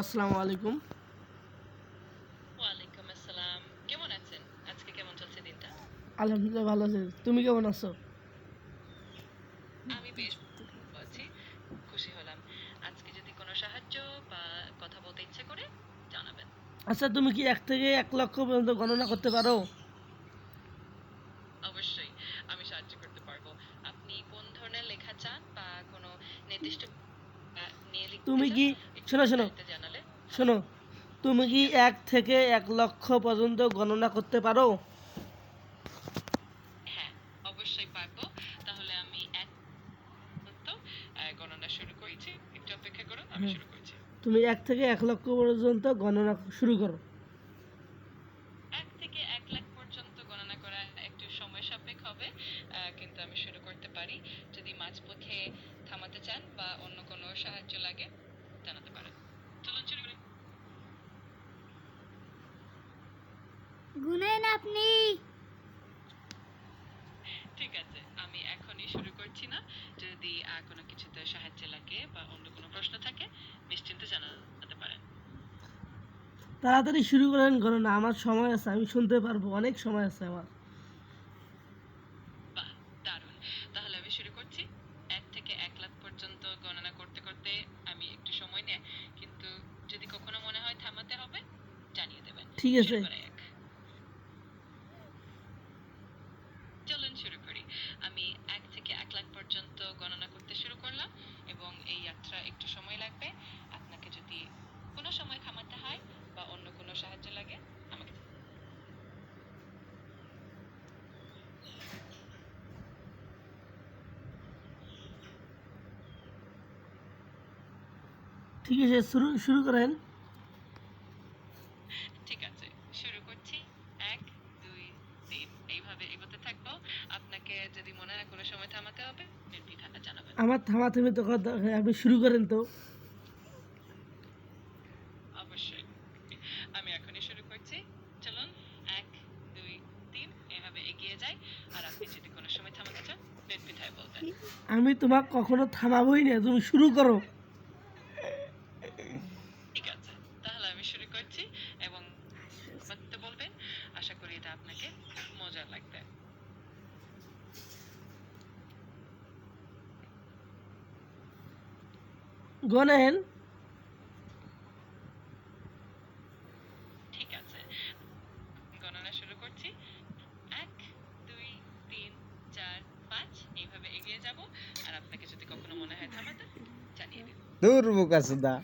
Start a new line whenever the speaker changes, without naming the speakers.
আসসালামু আলাইকুম।
ওয়ালাইকুম আসসালাম। কেমন আছেন? আজকে কেমন চলছে দিনটা?
আলহামদুলিল্লাহ ভালো আছি। তুমি কেমন আছো?
আমি বেশ ভালো আছি। খুশি হলাম। আজকে যদি কোনো সাহায্য বা কথা বলতে ইচ্ছে করে জানাবেন।
আচ্ছা তুমি কি এক থেকে এক লক্ষ পর্যন্ত গণনা করতে পারো?
সাহায্য করতে পারব। আপনি কোন ধরনের লেখা চান বা কোনো নির্দিষ্ট
তুমি কি শোনো শোনো। শোনো তুমি কি এক থেকে এক লক্ষ পর্যন্ত গণনা করতে পারো?
হ্যাঁ অবশ্যই পারব। তাহলে আমি এক গণনা শুরু করেছি। একটু অপেক্ষা করুন আমি শুরু করছি।
তুমি এক থেকে এক লক্ষ পর্যন্ত গণনা শুরু করো
এক থেকে এক লাখ পর্যন্ত গণনা করা একটু সময় সাপেক্ষ হবে আহ, কিন্তু আমি শুরু করতে পারি যদি মাঝপথে থামাতে চান বা অন্য কোনো সাহায্য লাগে জানাতে পারেন। চলুন শুরু করি।
গুনেন আপনি।
ঠিক আছে আমি এখনই শুরু করছি না। যদি আর কোনো কিছুতে সাহায্য লাগে বা অন্য কোনো প্রশ্ন থাকে নিশ্চিন্তে জানাতে পারেন।
তাড়াতাড়ি শুরু করেন গণনা আমার সময় আছে আমি শুনতে পারব অনেক সময় আছে আমার
বাহ দারুণ তাহলে আমি শুরু করছি এক থেকে এক লাখ পর্যন্ত গণনা করতে করতে আমি একটু সময় নেয় কিন্তু যদি কখনো মনে হয় থামাতে হবে জানিয়ে দেবেন
ঠিক আছে।
চলুন শুরু করি। আমি এক থেকে এক লাখ পর্যন্ত গণনা করতে শুরু করলাম এবং এই যাত্রা একটু সময় লাগবে। আপনাকে যদি কোনো সময় থামাতে হয় বা অন্য কোনো সাহায্য লাগে আমাকে
ঠিক আছে শুরু শুরু করেন
ঠিক আছে শুরু করছি এক দুই তিন এইভাবে এগোতে থাকব আপনাকে যদি মনে হয় কোনো সময় থামাতে হবে? জানাবেন।
আমার থামা থেমে তো কথা আপনি শুরু করেন তো।
অবশ্যই। আমি এখনই শুরু করছি। চলুন এক দুই তিন এভাবে এগিয়ে যাই। আর আপনি যদি কোনো সময় থামাতে চান নির্দ্বিধায় বলবেন।
আমি তোমাকে কখনো থামাবোই না তুমি শুরু করো।
ঠিক আছে তাহলে আমি শুরু করছি এবং বলবেন। আশা করি এটা আপনাকে মজার লাগবে।
গণেন।
ঠিক আছে। গণনা শুরু করছি। এক দুই তিন চার পাঁচ এইভাবে এগিয়ে যাব। আর আপনাকে যদি কখনো মনে হয় থামাতে জানিয়ে দিন
দূর বোকা সুদা